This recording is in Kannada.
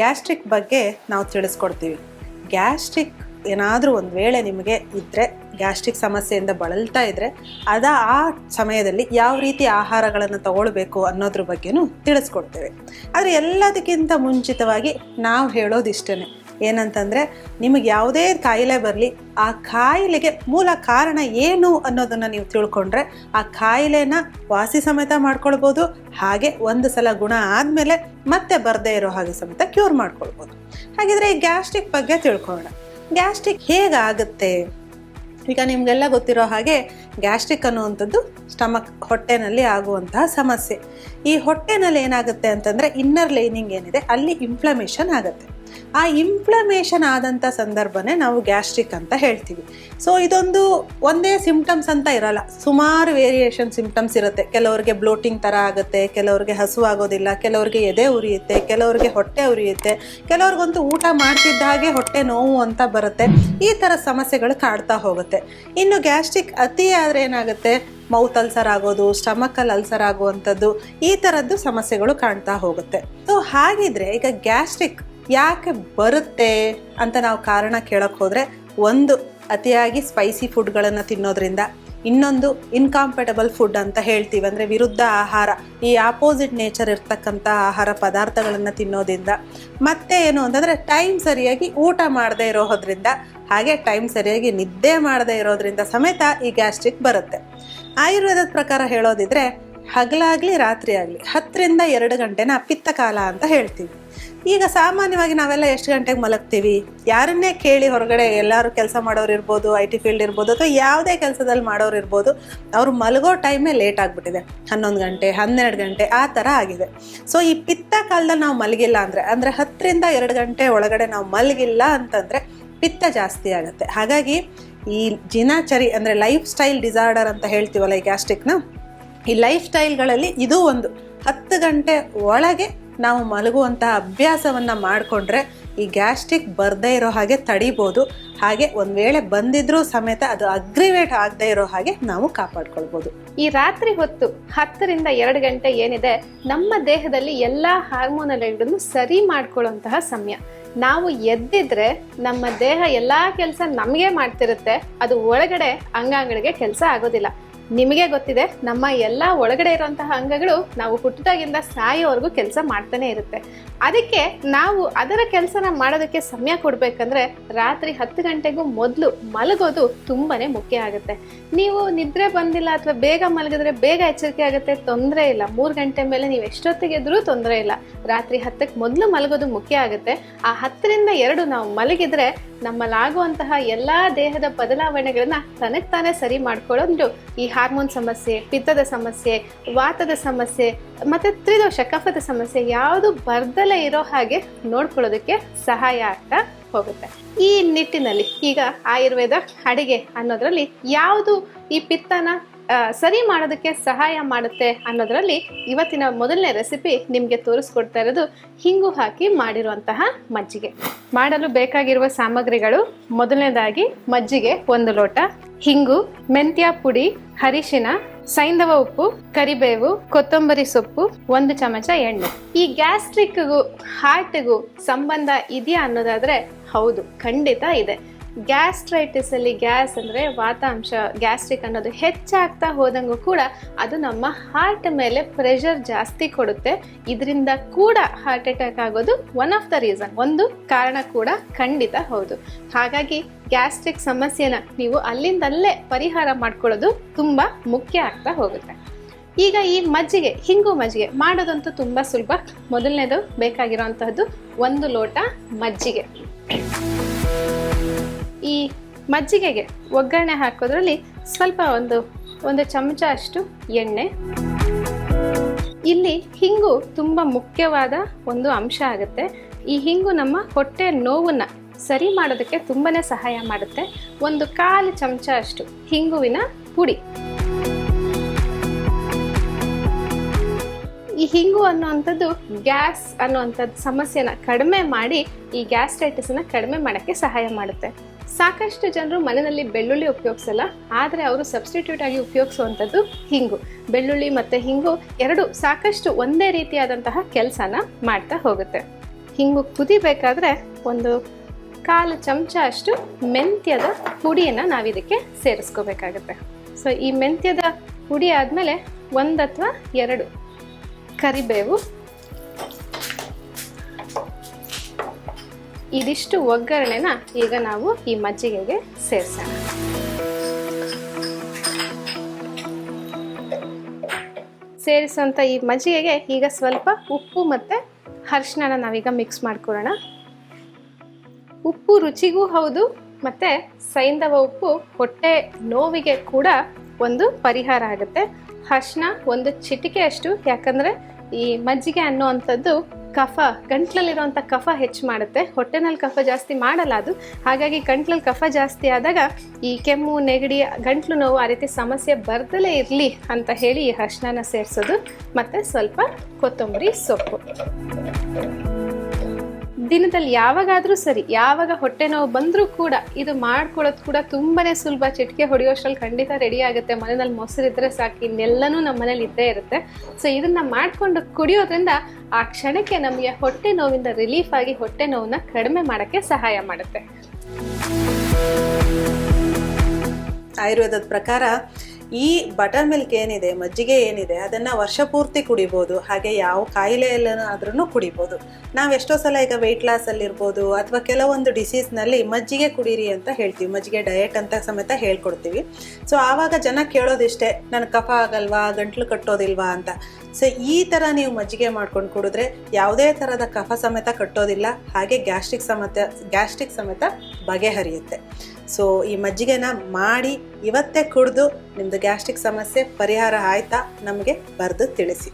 ಗ್ಯಾಸ್ಟ್ರಿಕ್ ಬಗ್ಗೆ ನಾವು ತಿಳಿಸ್ಕೊಡ್ತೀವಿ. ಗ್ಯಾಸ್ಟ್ರಿಕ್ ಏನಾದರೂ ಒಂದು ವೇಳೆ ನಿಮಗೆ ಇದ್ದರೆ ಗ್ಯಾಸ್ಟ್ರಿಕ್ ಸಮಸ್ಯೆಯಿಂದ ಬಳಲ್ತಾ ಇದ್ದರೆ ಅದ ಆ ಸಮಯದಲ್ಲಿ ಯಾವ ರೀತಿ ಆಹಾರಗಳನ್ನು ತಗೊಳ್ಬೇಕು ಅನ್ನೋದ್ರ ಬಗ್ಗೆನೂ ತಿಳಿಸ್ಕೊಡ್ತೇವೆ. ಆದರೆ ಎಲ್ಲದಕ್ಕಿಂತ ಮುಂಚಿತವಾಗಿ ನಾವು ಹೇಳೋದಿಷ್ಟೇ ಏನಂತಂದರೆ ನಿಮಗೆ ಯಾವುದೇ ಕಾಯಿಲೆ ಬರಲಿ, ಆ ಕಾಯಿಲೆಗೆ ಮೂಲ ಕಾರಣ ಏನು ಅನ್ನೋದನ್ನು ನೀವು ತಿಳ್ಕೊಂಡ್ರೆ ಆ ಕಾಯಿಲೆನ ವಾಸಿ ಸಮೇತ ಮಾಡ್ಕೊಳ್ಬೋದು, ಹಾಗೆ ಒಂದು ಸಲ ಗುಣ ಆದಮೇಲೆ ಮತ್ತೆ ಬರದೇ ಇರೋ ಹಾಗೆ ಸಮೇತ ಕ್ಯೂರ್ ಮಾಡ್ಕೊಳ್ಬೋದು. ಹಾಗಿದ್ರೆ ಈ ಗ್ಯಾಸ್ಟ್ರಿಕ್ ಬಗ್ಗೆ ತಿಳ್ಕೊಳ್ಳೋಣ. ಗ್ಯಾಸ್ಟ್ರಿಕ್ ಹೇಗಾಗುತ್ತೆ? ಈಗ ನಿಮಗೆಲ್ಲ ಗೊತ್ತಿರೋ ಹಾಗೆ ಗ್ಯಾಸ್ಟ್ರಿಕ್ ಅನ್ನುವಂಥದ್ದು ಸ್ಟಮಕ್ ಹೊಟ್ಟೆನಲ್ಲಿ ಆಗುವಂತಹ ಸಮಸ್ಯೆ. ಈ ಹೊಟ್ಟೆನಲ್ಲಿ ಏನಾಗುತ್ತೆ ಅಂತಂದರೆ ಇನ್ನರ್ ಲೈನಿಂಗ್ ಏನಿದೆ, ಅಲ್ಲಿ ಇನ್ಫ್ಲಮೇಷನ್ ಆಗುತ್ತೆ. ಆ ಇಂಪ್ಲಮೇಷನ್ ಆದಂಥ ಸಂದರ್ಭನೇ ನಾವು ಗ್ಯಾಸ್ಟ್ರಿಕ್ ಅಂತ ಹೇಳ್ತೀವಿ. ಸೊ ಇದೊಂದು ಒಂದೇ ಸಿಂಪ್ಟಮ್ಸ್ ಅಂತ ಇರಲ್ಲ. ಸುಮಾರು ವೇರಿಯೇಷನ್ ಸಿಂಪ್ಟಮ್ಸ್ ಇರುತ್ತೆ. ಕೆಲವರಿಗೆ ಬ್ಲೋಟಿಂಗ್ ಥರ ಆಗುತ್ತೆ, ಕೆಲವರಿಗೆ ಹಸು ಆಗೋದಿಲ್ಲ ಕೆಲವರಿಗೆ ಎದೆ ಉರಿಯುತ್ತೆ, ಕೆಲವರಿಗೆ ಹೊಟ್ಟೆ ಉರಿಯುತ್ತೆ, ಕೆಲವ್ರಿಗಂತೂ ಊಟ ಮಾಡ್ತಿದ್ದ ಹಾಗೆ ಹೊಟ್ಟೆ ನೋವು ಅಂತ ಬರುತ್ತೆ. ಈ ಥರ ಸಮಸ್ಯೆಗಳು ಕಾಡ್ತಾ ಹೋಗುತ್ತೆ. ಇನ್ನು ಗ್ಯಾಸ್ಟ್ರಿಕ್ ಅತಿ ಆದರೆ ಏನಾಗುತ್ತೆ? ಮೌತ್ ಅಲ್ಸರ್ ಆಗೋದು ಸ್ಟಮಕಲ್ಲಿ ಅಲ್ಸರ್ ಆಗುವಂಥದ್ದು, ಈ ಥರದ್ದು ಸಮಸ್ಯೆಗಳು ಕಾಣ್ತಾ ಹೋಗುತ್ತೆ. ಸೊ ಹಾಗಿದ್ರೆ ಈಗ ಗ್ಯಾಸ್ಟ್ರಿಕ್ ಯಾಕೆ ಬರುತ್ತೆ ಅಂತ ನಾವು ಕಾರಣ ಕೇಳಕ್ಕೆ ಹೋದರೆ ಒಂದು, ಅತಿಯಾಗಿ ಸ್ಪೈಸಿ ಫುಡ್ಗಳನ್ನು ತಿನ್ನೋದ್ರಿಂದ ಇನ್ನೊಂದು ಇನ್ಕಾಂಪಟಬಲ್ ಫುಡ್ ಅಂತ ಹೇಳ್ತೀವಿ. ಅಂದರೆ ವಿರುದ್ಧ ಆಹಾರ, ಈ ಆಪೋಸಿಟ್ ನೇಚರ್ ಇರ್ತಕ್ಕಂಥ ಆಹಾರ ಪದಾರ್ಥಗಳನ್ನು ತಿನ್ನೋದ್ರಿಂದ. ಮತ್ತೆ ಏನು ಅಂತಂದರೆ ಟೈಮ್ ಸರಿಯಾಗಿ ಊಟ ಮಾಡದೇ ಇರೋದ್ರಿಂದ, ಹಾಗೆ ಟೈಮ್ ಸರಿಯಾಗಿ ನಿದ್ದೆ ಮಾಡದೇ ಇರೋದ್ರಿಂದ ಸಮೇತ ಈ ಗ್ಯಾಸ್ಟ್ರಿಕ್ ಬರುತ್ತೆ. ಆಯುರ್ವೇದದ ಪ್ರಕಾರ ಹೇಳೋದಿದ್ರೆ ಹಗಲಾಗಲಿ ರಾತ್ರಿ ಆಗಲಿ ಹತ್ತರಿಂದ ಎರಡು ಗಂಟೆನ ಪಿತ್ತ ಕಾಲ ಅಂತ ಹೇಳ್ತೀವಿ. ಈಗ ಸಾಮಾನ್ಯವಾಗಿ ನಾವೆಲ್ಲ ಎಷ್ಟು ಗಂಟೆಗೆ ಮಲಗ್ತೀವಿ? ಯಾರನ್ನೇ ಕೇಳಿ ಹೊರಗಡೆ ಎಲ್ಲರೂ ಕೆಲಸ ಮಾಡೋರು ಇರ್ಬೋದು ಐ ಟಿ ಫೀಲ್ಡ್ ಇರ್ಬೋದು, ಅಥವಾ ಯಾವುದೇ ಕೆಲಸದಲ್ಲಿ ಮಾಡೋರು ಇರ್ಬೋದು, ಅವರು ಮಲಗೋ ಟೈಮೇ ಲೇಟ್ ಆಗಿಬಿಟ್ಟಿದೆ. ಹನ್ನೊಂದು ಗಂಟೆ, ಹನ್ನೆರಡು ಗಂಟೆ, ಆ ಥರ ಆಗಿದೆ. ಸೊ ಈ ಪಿತ್ತ ಕಾಲದಲ್ಲಿ ನಾವು ಮಲಗಿಲ್ಲ ಅಂದರೆ ಅಂದರೆ ಹತ್ತರಿಂದ ಎರಡು ಗಂಟೆ ಒಳಗಡೆ ನಾವು ಮಲಗಿಲ್ಲ ಅಂತಂದರೆ ಪಿತ್ತ ಜಾಸ್ತಿ ಆಗುತ್ತೆ. ಹಾಗಾಗಿ ಈ ಜಿನಾಚರಿ ಅಂದರೆ ಲೈಫ್ ಸ್ಟೈಲ್ ಡಿಸಾರ್ಡರ್ ಅಂತ ಹೇಳ್ತೀವಲ್ಲ ಈ ಗ್ಯಾಸ್ಟ್ರಿಕ್ನ ಈ ಲೈಫ್ ಸ್ಟೈಲ್ಗಳಲ್ಲಿ ಇದು ಒಂದು ಹತ್ತು ಗಂಟೆ ಒಳಗೆ ನಾವು ಮಲಗುವಂತಹ ಅಭ್ಯಾಸವನ್ನು ಮಾಡಿಕೊಂಡ್ರೆ ಈ ಗ್ಯಾಸ್ಟ್ರಿಕ್ ಬರದೇ ಇರೋ ಹಾಗೆ ತಡಿಬೋದು. ಹಾಗೆ ಒಂದು ವೇಳೆ ಬಂದಿದ್ರೂ ಸಮೇತ ಅದು ಅಗ್ರಿವೇಟ್ ಆಗದೆ ಇರೋ ಹಾಗೆ ನಾವು ಕಾಪಾಡ್ಕೊಳ್ಬೋದು. ಈ ರಾತ್ರಿ ಹೊತ್ತು ಹತ್ತರಿಂದ ಎರಡು ಗಂಟೆ ಏನಿದೆ, ನಮ್ಮ ದೇಹದಲ್ಲಿ ಎಲ್ಲಾ ಹಾರ್ಮೋನಲ್ಗಳನ್ನು ಸರಿ ಮಾಡ್ಕೊಳ್ಳುವಂತಹ ಸಮಯ. ನಾವು ಎದ್ದಿದ್ರೆ ನಮ್ಮ ದೇಹ ಎಲ್ಲಾ ಕೆಲಸ ನಮಗೆ ಮಾಡ್ತಿರುತ್ತೆ, ಅದು ಒಳಗಡೆ ಅಂಗಾಂಗಳಿಗೆ ಕೆಲಸ ಆಗೋದಿಲ್ಲ. ನಿಮಗೆ ಗೊತ್ತಿದೆ, ನಮ್ಮ ಎಲ್ಲ ಒಳಗಡೆ ಇರುವಂತಹ ಅಂಗಗಳು ನಾವು ಹುಟ್ಟಿದಾಗಿಂದ ಸಾಯೋವರೆಗೂ ಕೆಲಸ ಮಾಡ್ತಾನೆ ಇರುತ್ತೆ. ಅದಕ್ಕೆ ನಾವು ಅದರ ಕೆಲಸನ ಮಾಡೋದಕ್ಕೆ ಸಮಯ ಕೊಡ್ಬೇಕಂದ್ರೆ ರಾತ್ರಿ ಹತ್ತು ಗಂಟೆಗೂ ಮೊದಲು ಮಲಗೋದು ತುಂಬಾನೇ ಮುಖ್ಯ ಆಗುತ್ತೆ. ನೀವು ನಿದ್ರೆ ಬಂದಿಲ್ಲ ಅಥವಾ ಬೇಗ ಮಲಗಿದ್ರೆ ಬೇಗ ಎಚ್ಚರಿಕೆ ಆಗುತ್ತೆ, ತೊಂದರೆ ಇಲ್ಲ. ಮೂರು ಗಂಟೆ ಮೇಲೆ ನೀವು ಎಷ್ಟೊತ್ತಿಗೆ ಇದ್ರೂ ತೊಂದರೆ ಇಲ್ಲ. ರಾತ್ರಿ ಹತ್ತಕ್ಕೆ ಮೊದಲು ಮಲಗೋದು ಮುಖ್ಯ ಆಗುತ್ತೆ. ಆ ಹತ್ತರಿಂದ ಎರಡು ನಾವು ಮಲಗಿದ್ರೆ ನಮ್ಮಲ್ಲಾಗುವಂತಹ ಎಲ್ಲಾ ದೇಹದ ಬದಲಾವಣೆಗಳನ್ನ ತನಗೆ ತಾನೇ ಸರಿ ಮಾಡ್ಕೊಳ್ಳೋದು. ಈ ಹಾರ್ಮೋನ್ ಸಮಸ್ಯೆ, ಪಿತ್ತದ ಸಮಸ್ಯೆ, ವಾತದ ಸಮಸ್ಯೆ, ಮತ್ತೆ ತ್ರಿದೋಷ, ಕಫದ ಸಮಸ್ಯೆ ಯಾವುದು ಬರ್ದಲೇ ಇರೋ ಹಾಗೆ ನೋಡ್ಕೊಳ್ಳೋದಕ್ಕೆ ಸಹಾಯ ಆಗ್ತಾ ಹೋಗುತ್ತೆ. ಈ ನಿಟ್ಟಿನಲ್ಲಿ ಈಗ ಆಯುರ್ವೇದ ಅಡಿಗೆ ಅನ್ನೋದ್ರಲ್ಲಿ ಯಾವುದು ಈ ಪಿತ್ತನ ಸರಿ ಮಾಡೋದಕ್ಕೆ ಸಹಾಯ ಮಾಡುತ್ತೆ ಅನ್ನೋದರಲ್ಲಿ ಇವತ್ತಿನ ಮೊದಲನೇ ರೆಸಿಪಿ ನಿಮಗೆ ತೋರಿಸ್ಕೊಡ್ತಾ ಇರೋದು ಹಿಂಗು ಹಾಕಿ ಮಾಡಿರುವಂತಹ ಮಜ್ಜಿಗೆ. ಮಾಡಲು ಬೇಕಾಗಿರುವ ಸಾಮಗ್ರಿಗಳು ಮೊದಲನೇದಾಗಿ ಮಜ್ಜಿಗೆ ಒಂದು ಲೋಟ, ಹಿಂಗು, ಮೆಂತ್ಯ ಪುಡಿ, ಅರಿಶಿನ, ಸೈಂಧವ ಉಪ್ಪು, ಕರಿಬೇವು, ಕೊತ್ತಂಬರಿ ಸೊಪ್ಪು, ಒಂದು ಚಮಚ ಎಣ್ಣೆ. ಈ ಗ್ಯಾಸ್ಟ್ರಿಕ್ಗೂ ಹಾರ್ಟ್ಗೂ ಸಂಬಂಧ ಇದೆಯಾ ಅನ್ನೋದಾದ್ರೆ ಹೌದು, ಖಂಡಿತ ಇದೆ. ಗ್ಯಾಸ್ಟ್ರೈಟಿಸ್ ಅಲ್ಲಿ ಗ್ಯಾಸ್ ಅಂದ್ರೆ ವಾತಾಂಶ ಗ್ಯಾಸ್ಟ್ರಿಕ್ ಅನ್ನೋದು ಹೆಚ್ಚಾಗ್ತಾ ಹೋದಂಗೂ ಕೂಡ ಅದು ನಮ್ಮ ಹಾರ್ಟ್ ಮೇಲೆ ಪ್ರೆಷರ್ ಜಾಸ್ತಿ ಕೊಡುತ್ತೆ. ಇದರಿಂದ ಕೂಡ ಹಾರ್ಟ್ ಅಟ್ಯಾಕ್ ಆಗೋದು ಒನ್ ಆಫ್ ದ ರೀಸನ್ ಒಂದು ಕಾರಣ ಕೂಡ ಖಂಡಿತ ಹೌದು. ಹಾಗಾಗಿ ಗ್ಯಾಸ್ಟ್ರಿಕ್ ಸಮಸ್ಯೆನ ನೀವು ಅಲ್ಲಿಂದಲ್ಲೇ ಪರಿಹಾರ ಮಾಡ್ಕೊಳ್ಳೋದು ತುಂಬಾ ಮುಖ್ಯ ಆಗ್ತಾ ಹೋಗುತ್ತೆ. ಈಗ ಈ ಮಜ್ಜಿಗೆ, ಹಿಂಗು ಮಜ್ಜಿಗೆ ಮಾಡೋದಂತೂ ತುಂಬ ಸುಲಭ. ಮೊದಲನೇದು ಬೇಕಾಗಿರೋಂತಹದ್ದು ಒಂದು ಲೋಟ ಮಜ್ಜಿಗೆ. ಈ ಮಜ್ಜಿಗೆಗೆ ಒಗ್ಗರಣೆ ಹಾಕೋದ್ರಲ್ಲಿ ಸ್ವಲ್ಪ ಒಂದು ಒಂದು ಚಮಚ ಅಷ್ಟು ಎಣ್ಣೆ. ಇಲ್ಲಿ ಹಿಂಗು ತುಂಬ ಮುಖ್ಯವಾದ ಒಂದು ಅಂಶ ಆಗುತ್ತೆ. ಈ ಹಿಂಗು ನಮ್ಮ ಹೊಟ್ಟೆ ನೋವನ್ನ ಸರಿ ಮಾಡೋದಕ್ಕೆ ತುಂಬಾ ಸಹಾಯ ಮಾಡುತ್ತೆ. ಒಂದು ಕಾಲು ಚಮಚ ಅಷ್ಟು ಹಿಂಗುವಿನ ಪುಡಿ. ಈ ಹಿಂಗು ಅನ್ನುವಂಥದ್ದು ಗ್ಯಾಸ್ ಅನ್ನುವಂಥದ್ದು ಸಮಸ್ಯೆನ ಕಡಿಮೆ ಮಾಡಿ ಈ ಗ್ಯಾಸ್ಟ್ರೈಟಿಸನ್ನ ಕಡಿಮೆ ಮಾಡೋಕ್ಕೆ ಸಹಾಯ ಮಾಡುತ್ತೆ. ಸಾಕಷ್ಟು ಜನರು ಮನೆಯಲ್ಲಿ ಬೆಳ್ಳುಳ್ಳಿ ಉಪಯೋಗಿಸಲ್ಲ, ಆದರೆ ಅವರು ಸಬ್ಸ್ಟಿಟ್ಯೂಟ್ ಆಗಿ ಉಪಯೋಗಿಸುವಂಥದ್ದು ಹಿಂಗು. ಬೆಳ್ಳುಳ್ಳಿ ಮತ್ತು ಹಿಂಗು ಎರಡು ಸಾಕಷ್ಟು ಒಂದೇ ರೀತಿಯಾದಂತಹ ಕೆಲಸನ ಮಾಡ್ತಾ ಹೋಗುತ್ತೆ. ಹಿಂಗು ಕುದಿಬೇಕಾದ್ರೆ ಒಂದು ಕಾಲು ಚಮಚ ಅಷ್ಟು ಮೆಂತ್ಯದ ಪುಡಿಯನ್ನು ನಾವು ಇದಕ್ಕೆ ಸೇರಿಸ್ಕೋಬೇಕಾಗುತ್ತೆ. ಸೊ ಈ ಮೆಂತ್ಯದ ಪುಡಿ ಆದಮೇಲೆ ಒಂದು ಅಥವಾ ಎರಡು ಕರಿಬೇವು ಇದಿಷ್ಟು ಒಗ್ಗರಣೆನ ಈಗ ನಾವು ಈ ಮಜ್ಜಿಗೆಗೆ ಸೇರಿಸೋಣ. ಸೇರಿಸುವಂಥ ಈ ಮಜ್ಜಿಗೆಗೆ ಈಗ ಸ್ವಲ್ಪ ಉಪ್ಪು ಮತ್ತು ಅರಿಶಿನ ನಾವೀಗ ಮಿಕ್ಸ್ ಮಾಡ್ಕೊಳ್ಳೋಣ. ಉಪ್ಪು ರುಚಿಗೂ ಹೌದು ಮತ್ತು ಸೈಂಧವ ಉಪ್ಪು ಹೊಟ್ಟೆ ನೋವಿಗೆ ಕೂಡ ಒಂದು ಪರಿಹಾರ ಆಗುತ್ತೆ. ಅರಿಶಿನ ಒಂದು ಚಿಟಿಕೆ ಅಷ್ಟು ಯಾಕಂದರೆ ಈ ಮಜ್ಜಿಗೆ ಅನ್ನುವಂಥದ್ದು ಕಫ ಗಂಟ್ಲಲ್ಲಿರುವಂಥ ಕಫ ಹೆಚ್ಚು ಮಾಡುತ್ತೆ. ಹೊಟ್ಟೆನಲ್ಲಿ ಕಫ ಜಾಸ್ತಿ ಮಾಡಲ್ಲ ಅದು. ಹಾಗಾಗಿ ಗಂಟ್ಲಲ್ಲಿ ಕಫ ಜಾಸ್ತಿ ಆದಾಗ ಈ ಕೆಮ್ಮು, ನೆಗಡಿ, ಗಂಟ್ಲು ನೋವು ಆ ರೀತಿ ಸಮಸ್ಯೆ ಬರ್ದಲೇ ಇರಲಿ ಅಂತ ಹೇಳಿ ಈ ಅರ್ಶನ ಸೇರಿಸೋದು. ಮತ್ತು ಸ್ವಲ್ಪ ಕೊತ್ತಂಬರಿ ಸೊಪ್ಪು. ದಿನದಲ್ಲಿ ಯಾವಾಗಾದರೂ ಸರಿ, ಯಾವಾಗ ಹೊಟ್ಟೆ ನೋವು ಬಂದರೂ ಕೂಡ ಇದು ಮಾಡ್ಕೊಳ್ಳೋದು ಕೂಡ ತುಂಬಾನೇ ಸುಲಭ. ಚಿಟಿಕೆ ಹೊಡೆಯೋಷ್ಟ್ರಲ್ಲಿ ಖಂಡಿತ ರೆಡಿ ಆಗುತ್ತೆ. ಮನೆಯಲ್ಲಿ ಮೊಸರಿದ್ರೆ ಸಾಕು, ಇನ್ನೆಲ್ಲನೂ ನಮ್ಮ ಮನೇಲಿ ಇದ್ದೇ ಇರುತ್ತೆ. ಸೊ ಇದನ್ನ ಮಾಡಿಕೊಂಡು ಕುಡಿಯೋದ್ರಿಂದ ಆ ಕ್ಷಣಕ್ಕೆ ನಮಗೆ ಹೊಟ್ಟೆ ನೋವಿಂದ ರಿಲೀಫ್ ಆಗಿ ಹೊಟ್ಟೆ ನೋವನ್ನ ಕಡಿಮೆ ಮಾಡೋಕ್ಕೆ ಸಹಾಯ ಮಾಡುತ್ತೆ. ಆಯುರ್ವೇದದ ಪ್ರಕಾರ ಈ ಬಟರ್ ಮಿಲ್ಕ್ ಏನಿದೆ, ಮಜ್ಜಿಗೆ ಏನಿದೆ, ಅದನ್ನು ವರ್ಷ ಪೂರ್ತಿ ಕುಡಿಬೋದು. ಹಾಗೆ ಯಾವ ಕಾಯಿಲೆ ಆದ್ರೂ ಕುಡಿಬೋದು. ನಾವು ಎಷ್ಟೋ ಸಲ ಈಗ ವೆಯ್ಟ್ ಲಾಸಲ್ಲಿರ್ಬೋದು ಅಥವಾ ಕೆಲವೊಂದು ಡಿಸೀಸ್ನಲ್ಲಿ ಮಜ್ಜಿಗೆ ಕುಡೀರಿ ಅಂತ ಹೇಳ್ತೀವಿ. ಮಜ್ಜಿಗೆ ಡಯಟ್ ಅಂತ ಸಮೇತ ಹೇಳ್ಕೊಡ್ತೀವಿ. ಸೊ ಆವಾಗ ಜನ ಕೇಳೋದಿಷ್ಟೇ ನನಗೆ ಕಫ ಆಗಲ್ವಾ? ಗಂಟ್ಲು ಕಟ್ಟೋದಿಲ್ವಾ? ಅಂತ. ಸೊ ಈ ಥರ ನೀವು ಮಜ್ಜಿಗೆ ಮಾಡ್ಕೊಂಡು ಕುಡಿದ್ರೆ ಯಾವುದೇ ಥರದ ಕಫ ಸಮೇತ ಕಟ್ಟೋದಿಲ್ಲ, ಹಾಗೆ ಗ್ಯಾಸ್ಟ್ರಿಕ್ ಸಮೇತ ಗ್ಯಾಸ್ಟ್ರಿಕ್ ಸಮೇತ ಬಗೆಹರಿಯುತ್ತೆ. ಸೊ ಈ ಮಜ್ಜಿಗೆನ ಮಾಡಿ ಇವತ್ತೇ ಕುಡಿದು ನಿಮ್ಮದು ಗ್ಯಾಸ್ಟ್ರಿಕ್ ಸಮಸ್ಯೆ ಪರಿಹಾರ ಆಯ್ತಾ ನಮಗೆ ಬರೆದು ತಿಳಿಸಿ.